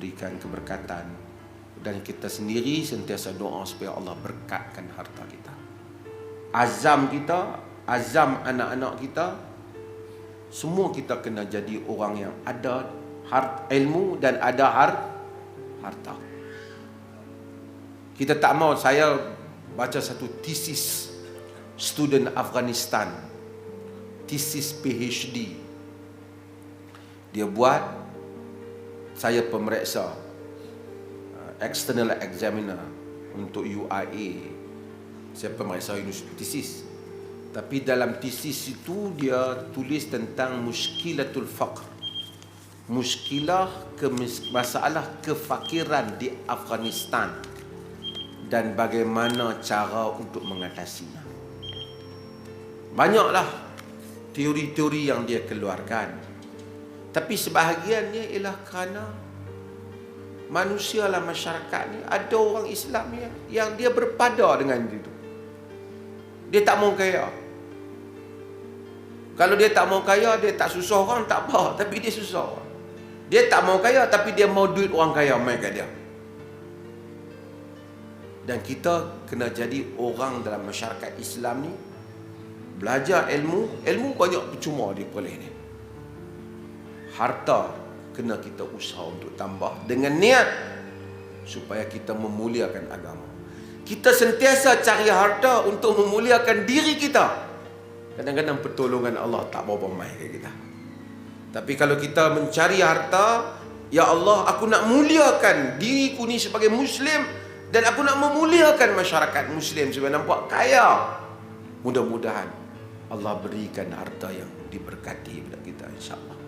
diberikan keberkatan dan kita sendiri sentiasa doa supaya Allah berkatkan harta kita. Azam kita, azam anak-anak kita semua kita kena jadi orang yang ada hart, ilmu dan ada har, harta. Kita tak mau saya baca satu tesis student Afghanistan tesis PhD dia buat saya pemeriksa uh, external examiner untuk UIA saya pemeriksa tesis tapi dalam tesis itu dia tulis tentang muskilatul faqr muskilah ke masalah kefakiran di Afghanistan dan bagaimana cara untuk mengatasinya. Banyaklah teori-teori yang dia keluarkan. Tapi sebahagiannya ialah kerana manusia lah masyarakat ni ada orang Islam yang, yang dia berpada dengan itu. Dia tak mau kaya. Kalau dia tak mau kaya, dia tak susah orang, tak apa. Tapi dia susah Dia tak mau kaya, tapi dia mau duit orang kaya main kat dia dan kita kena jadi orang dalam masyarakat Islam ni belajar ilmu ilmu banyak percuma di perleh ni harta kena kita usaha untuk tambah dengan niat supaya kita memuliakan agama. Kita sentiasa cari harta untuk memuliakan diri kita. Kadang-kadang pertolongan Allah tak berapa mai ke kita. Tapi kalau kita mencari harta ya Allah aku nak muliakan diriku ni sebagai muslim dan aku nak memuliakan masyarakat muslim supaya nampak kaya mudah-mudahan Allah berikan harta yang diberkati kepada kita insyaAllah